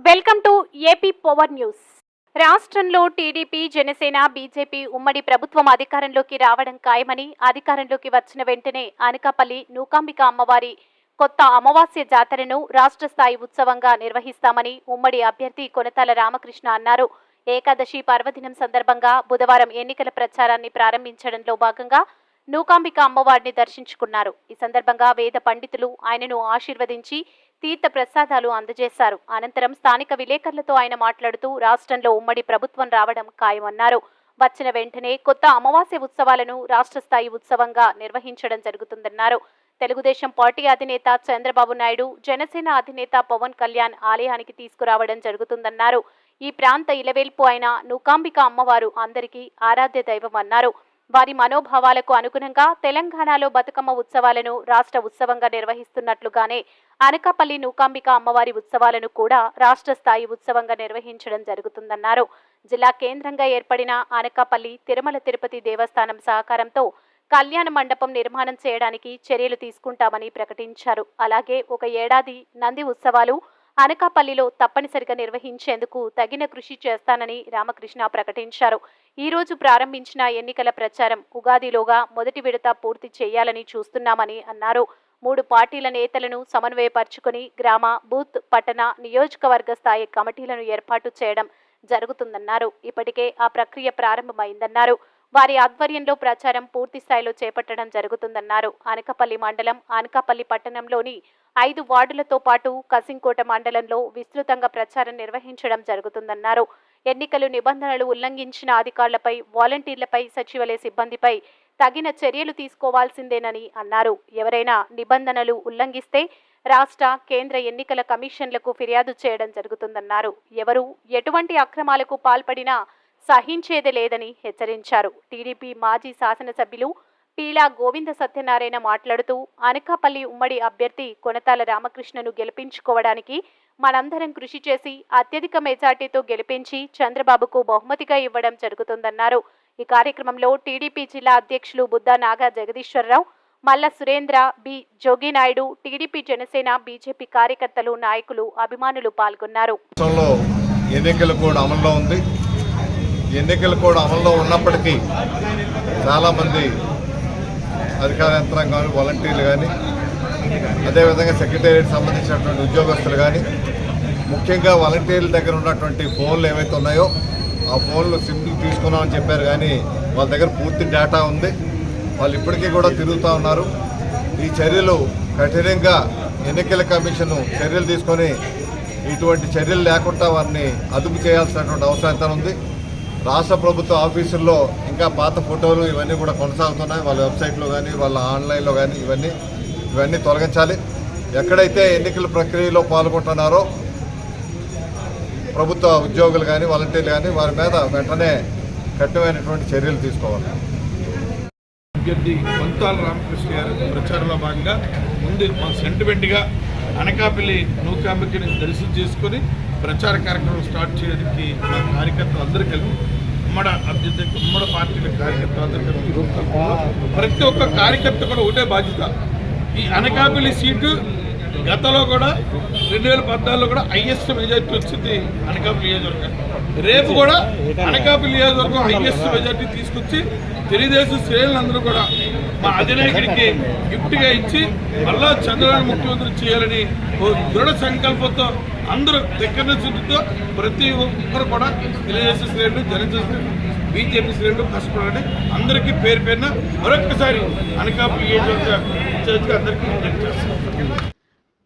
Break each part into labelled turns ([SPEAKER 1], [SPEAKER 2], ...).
[SPEAKER 1] Welcome to AP power news రాష్ట్రంలో TDP Janasena BJP ఉమ్మడి ప్రభుత్వం అధికారంలోకి రావడం ఖాయమని అధికారంలోకి వచ్చిన వెంటనే అనకాపల్లి నూకాంబిక అమ్మవారి కొత్త అమావాస్య జాతరను రాష్ట్ర స్థాయి ఉత్సవంగా నిర్వహిస్తామని ఉమ్మడి అభ్యర్థి కొనతాల రామకృష్ణ అన్నారు. ఏకాదశి పర్వదినం సందర్భంగా బుధవారం ఎన్నికల ప్రచారాన్ని ప్రారంభించడంలో భాగంగా నూకాంబిక అమ్మవారిని దర్శించుకున్నారు. ఈ సందర్భంగా వేద పండితులు ఆయనను ఆశీర్వదించి తీర్థ ప్రసాదాలు అందజేశారు. అనంతరం స్థానిక విలేకరులతో ఆయన మాట్లాడుతూ రాష్ట్రంలో ఉమ్మడి ప్రభుత్వం రావడం ఖాయమన్నారు. వచ్చిన వెంటనే కొత్త అమావాస్య ఉత్సవాలను రాష్ట్ర స్థాయి ఉత్సవంగా నిర్వహించడం జరుగుతుందన్నారు. తెలుగుదేశం పార్టీ అధినేత చంద్రబాబు నాయుడు జనసేన అధినేత పవన్ కళ్యాణ్ ఆలయానికి తీసుకురావడం జరుగుతుందన్నారు. ఈ ప్రాంత ఇలవేల్పు అయిన నూకాంబిక అమ్మవారు అందరికీ ఆరాధ్య దైవం అన్నారు. వారి మనోభావాలకు అనుగుణంగా తెలంగాణలో బతుకమ్మ ఉత్సవాలను రాష్ట్ర ఉత్సవంగా నిర్వహిస్తున్నట్లుగానే అనకాపల్లి నూకాంబిక అమ్మవారి ఉత్సవాలను కూడా రాష్ట్ర స్థాయి ఉత్సవంగా నిర్వహించడం జరుగుతుందన్నారు. జిల్లా కేంద్రంగా ఏర్పడిన అనకాపల్లి తిరుమల తిరుపతి దేవస్థానం సహకారంతో కళ్యాణ మండపం నిర్మాణం చేయడానికి చర్యలు తీసుకుంటామని ప్రకటించారు. అలాగే ఒక ఏడాది నంది ఉత్సవాలు అనకాపల్లిలో తప్పనిసరిగా నిర్వహించేందుకు తగిన కృషి చేస్తానని రామకృష్ణ ప్రకటించారు. ఈ రోజు ప్రారంభించిన ఎన్నికల ప్రచారం ఉగాదిలోగా మొదటి విడత పూర్తి చేయాలని చూస్తున్నామని అన్నారు. మూడు పార్టీల నేతలను సమన్వయపరుచుకుని గ్రామ బూత్ పట్టణ నియోజకవర్గ స్థాయి కమిటీలను ఏర్పాటు చేయడం జరుగుతుందన్నారు. ఇప్పటికే ఆ ప్రక్రియ ప్రారంభమైందన్నారు. వారి ఆధ్వర్యంలో ప్రచారం పూర్తి స్థాయిలో చేపట్టడం జరుగుతుందన్నారు. అనకాపల్లి మండలం అనకాపల్లి పట్టణంలోని ఐదు వార్డులతో పాటు కసింకోట మండలంలో విస్తృతంగా ప్రచారం నిర్వహించడం జరుగుతుందన్నారు. ఎన్నికలు నిబంధనలు ఉల్లంఘించిన అధికారులపై వాలంటీర్లపై సచివాలయ సిబ్బందిపై తగిన చర్యలు తీసుకోవాల్సిందేనని అన్నారు. ఎవరైనా నిబంధనలు ఉల్లంఘిస్తే రాష్ట్ర కేంద్ర ఎన్నికల కమిషన్లకు ఫిర్యాదు చేయడం జరుగుతుందన్నారు. ఎవరు ఎటువంటి అక్రమాలకు పాల్పడినా సహించేది లేదని హెచ్చరించారు. టీడీపీ మాజీ శాసనసభ్యులు పీలా గోవింద సత్యనారాయణ మాట్లాడుతూ అనకాపల్లి ఉమ్మడి అభ్యర్థి కొనతాల రామకృష్ణను గెలిపించుకోవడానికి మనందరం కృషి చేసి అత్యధిక మెజార్టీతో గెలిపించి చంద్రబాబుకు బహుమతిగా ఇవ్వడం జరుగుతుందన్నారు. ఈ కార్యక్రమంలో టీడీపీ జిల్లా అధ్యక్షులు Buddha Naga Jagadeeswararao Malla Surendra B Jogi Naidu TDP Janasena BJP కార్యకర్తలు నాయకులు అభిమానులు పాల్గొన్నారు.
[SPEAKER 2] ఎన్నికల కోడ్ అమల్లో ఉంది. ఎన్నికల కోడ్ అమల్లో ఉన్నప్పటికీ చాలామంది అధికార యంత్రాంగం కానీ వాలంటీర్లు కానీ అదేవిధంగా సెక్రటేరియట్ సంబంధించినటువంటి ఉద్యోగస్తులు కానీ ముఖ్యంగా వాలంటీర్ల దగ్గర ఉన్నటువంటి ఫోన్లు ఏవైతే ఉన్నాయో ఆ ఫోన్లు సిమ్లు తీసుకున్నామని చెప్పారు కానీ వాళ్ళ దగ్గర పూర్తి డేటా ఉంది. వాళ్ళు ఇప్పటికీ కూడా తిరుగుతూ ఉన్నారు. ఈ చర్యలు కఠినంగా ఎన్నికల కమిషన్ చర్యలు తీసుకొని ఇటువంటి చర్యలు లేకుండా వారిని అదుపు చేయాల్సినటువంటి అవసరం ఎంత ఉంది. రాష్ట్ర ప్రభుత్వ ఆఫీసుల్లో ఇంకా పాత ఫోటోలు ఇవన్నీ కూడా కొనసాగుతున్నాయి. వాళ్ళ వెబ్సైట్లో కానీ వాళ్ళ ఆన్లైన్లో కానీ ఇవన్నీ ఇవన్నీ తొలగించాలి. ఎక్కడైతే ఎన్నికల ప్రక్రియలో పాల్గొంటున్నారో ప్రభుత్వ ఉద్యోగులు కానీ వాలంటీర్లు కానీ వారి మీద వెంటనే కఠినమైనటువంటి చర్యలు తీసుకోవాలి.
[SPEAKER 3] అభ్యర్థి కొంతాల రామకృష్ణ గారు ప్రచారంలో భాగంగా ముందు సెంటిమెంట్గా అనకాపల్లి నూకాంబికని దర్శనం చేసుకొని ప్రచార కార్యక్రమం స్టార్ట్ చేయడానికి మా కార్యకర్తలు అందరూ కలిపి ఉమ్మడ అభ్యర్థి ఉమ్మడ పార్టీల కార్యకర్తలు అందరూ కలిపి ప్రతి ఒక్క కార్యకర్త కూడా ఒకటే బాధ్యత. ఈ అనకాపల్లి సీటు గతంలో కూడా రెండు వేల పద్నాలుగులో కూడా హైయెస్ట్ మెజార్టీ వచ్చింది అనకాపల్లి నియోజకవర్గం. రేపు కూడా అనకాపల్లి నియోజకవర్గం హైయెస్ట్ మెజార్టీ తీసుకొచ్చి తెలుగుదేశం శ్రేణులందరూ కూడా మా అధినాయకుడికి గిఫ్ట్గా ఇచ్చి మళ్ళా చంద్రబాబు ముఖ్యమంత్రి చేయాలని ఓ దృఢ సంకల్పంతో అందరూ దగ్గర చుట్టూతో ప్రతి ఒక్కరు కూడా తెలుగుదేశం శ్రేణులు జనసేన శ్రేణులు బీజేపీ శ్రేణులు కష్టపడాలని అందరికీ పేరు పేరున మరొకసారి అనకాపల్లి నియోజకవర్గ ఇన్ఛార్జిగా అందరికీ విజ్ఞప్తి చేస్తున్నాను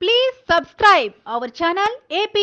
[SPEAKER 4] Please subscribe our channel AP